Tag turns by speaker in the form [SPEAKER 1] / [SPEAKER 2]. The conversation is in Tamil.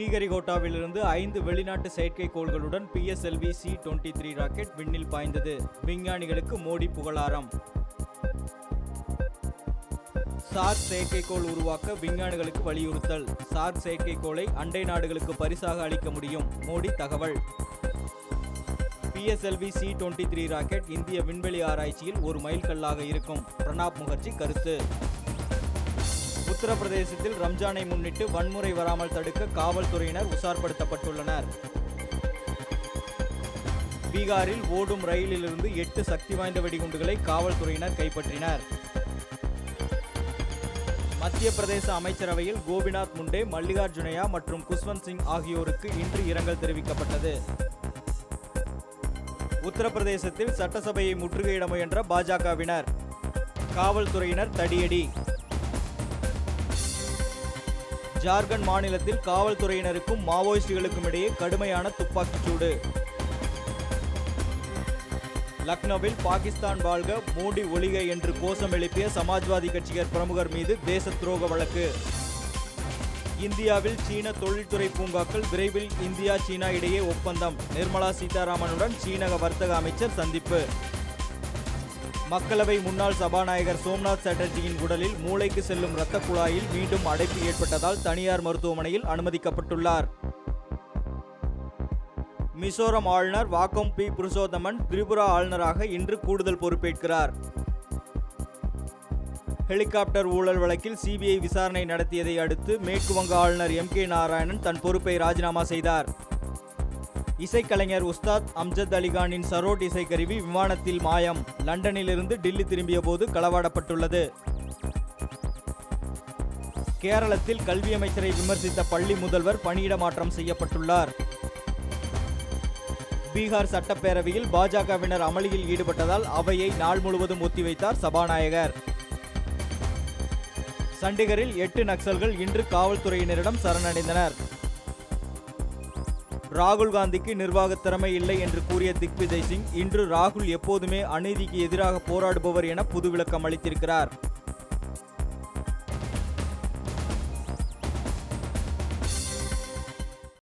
[SPEAKER 1] ஸ்ரீஹரிகோட்டாவிலிருந்து ஐந்து வெளிநாட்டு செயற்கைக்கோள்களுடன் PSLV C twenty three rocket விண்ணில் பாய்ந்தது. விஞ்ஞானிகளுக்கு மோடி புகழாரம். சார் செயற்கைக்கோள் உருவாக்க விஞ்ஞானிகளுக்கு வலியுறுத்தல். சார் செயற்கைக்கோளை அண்டை நாடுகளுக்கு பரிசாக அளிக்க முடியும். மோடி தகவல். PSLV C twenty three rocket இந்திய விண்வெளி ஆராய்ச்சியில் ஒரு மைல்கல்லாக இருக்கும். பிரணாப் முகர்ஜி கருத்து. உத்தரப்பிரதேசத்தில் ரம்ஜானை முன்னிட்டு வன்முறை வராமல் தடுக்க காவல்துறையினர் உஷார்படுத்தப்பட்டுள்ளனர். பீகாரில் ஓடும் ரயிலிலிருந்து எட்டு சக்தி வாய்ந்த வெடிகுண்டுகளை காவல்துறையினர் கைப்பற்றினர். மத்திய பிரதேச அமைச்சரவையில் கோபிநாத் முண்டே மல்லிகார்ஜுனையா மற்றும் குஷ்வந்த் சிங் ஆகியோருக்கு இன்று இரங்கல் தெரிவிக்கப்பட்டது. உத்தரப்பிரதேசத்தில் சட்டசபையை முற்றுகையிட முயன்ற பாஜகவினர். காவல்துறையினர் தடியடி. ஜார்க்கண்ட் மாநிலத்தில் காவல்துறையினருக்கும் மாவோயிஸ்டுகளுக்கும் இடையே கடுமையான துப்பாக்கிச் சூடு. லக்னோவில் பாகிஸ்தான் வாழ்க மூடி ஒளிக என்று கோஷம் எழுப்பிய சமாஜ்வாதி கட்சியர் பிரமுகர் மீது தேச துரோக வழக்கு. இந்தியாவில் சீன தொழில்துறை பூங்காக்கள் விரைவில் இந்தியா சீனா இடையே ஒப்பந்தம். நிர்மலா சீதாராமனுடன் சீனக வர்த்தக அமைச்சர் சந்திப்பு. மக்களவை முன்னாள் சபாநாயகர் சோம்நாத் சாட்டர்ஜியின் உடலில் மூளைக்கு செல்லும் இரத்த குழாயில் மீண்டும் அடைப்பு ஏற்பட்டதால் தனியார் மருத்துவமனையில் அனுமதிக்கப்பட்டுள்ளார். மிசோரம் ஆளுநர் வாக்கம் பி. புருஷோத்தமன் திரிபுரா ஆளுநராக இன்று கூடுதல் பொறுப்பேற்கிறார். ஹெலிகாப்டர் ஊழல் வழக்கில் சிபிஐ விசாரணை நடத்தியதை அடுத்து மேற்கு வங்க ஆளுநர் எம். கே. நாராயணன் தன் பொறுப்பை ராஜினாமா செய்தார். இசைக்கலைஞர் உஸ்தாத் அம்ஜத் அலிகானின் சரோட் இசைக்கருவி விமானத்தில் மாயம். லண்டனிலிருந்து டில்லி திரும்பிய போது களவாடப்பட்டுள்ளது. கேரளத்தில் கல்வி அமைச்சரை விமர்சித்த பள்ளி முதல்வர் பணியிட மாற்றம் செய்யப்பட்டுள்ளார். பீகார் சட்டப்பேரவையில் பாஜகவினர் அமளியில் ஈடுபட்டதால் அவையை நாள் முழுவதும் ஒத்திவைத்தார் சபாநாயகர். சண்டிகரில் எட்டு நக்சல்கள் இன்று காவல்துறையினரிடம் சரணடைந்தனர். ராகுல் காந்திக்கு நிர்வாக திறமை இல்லை என்று கூறிய திக்விஜய் சிங் இன்று ராகுல் எப்போதுமே அநீதிக்கு எதிராக போராடுபவர் என புது விளக்கம் அளித்திருக்கிறார்.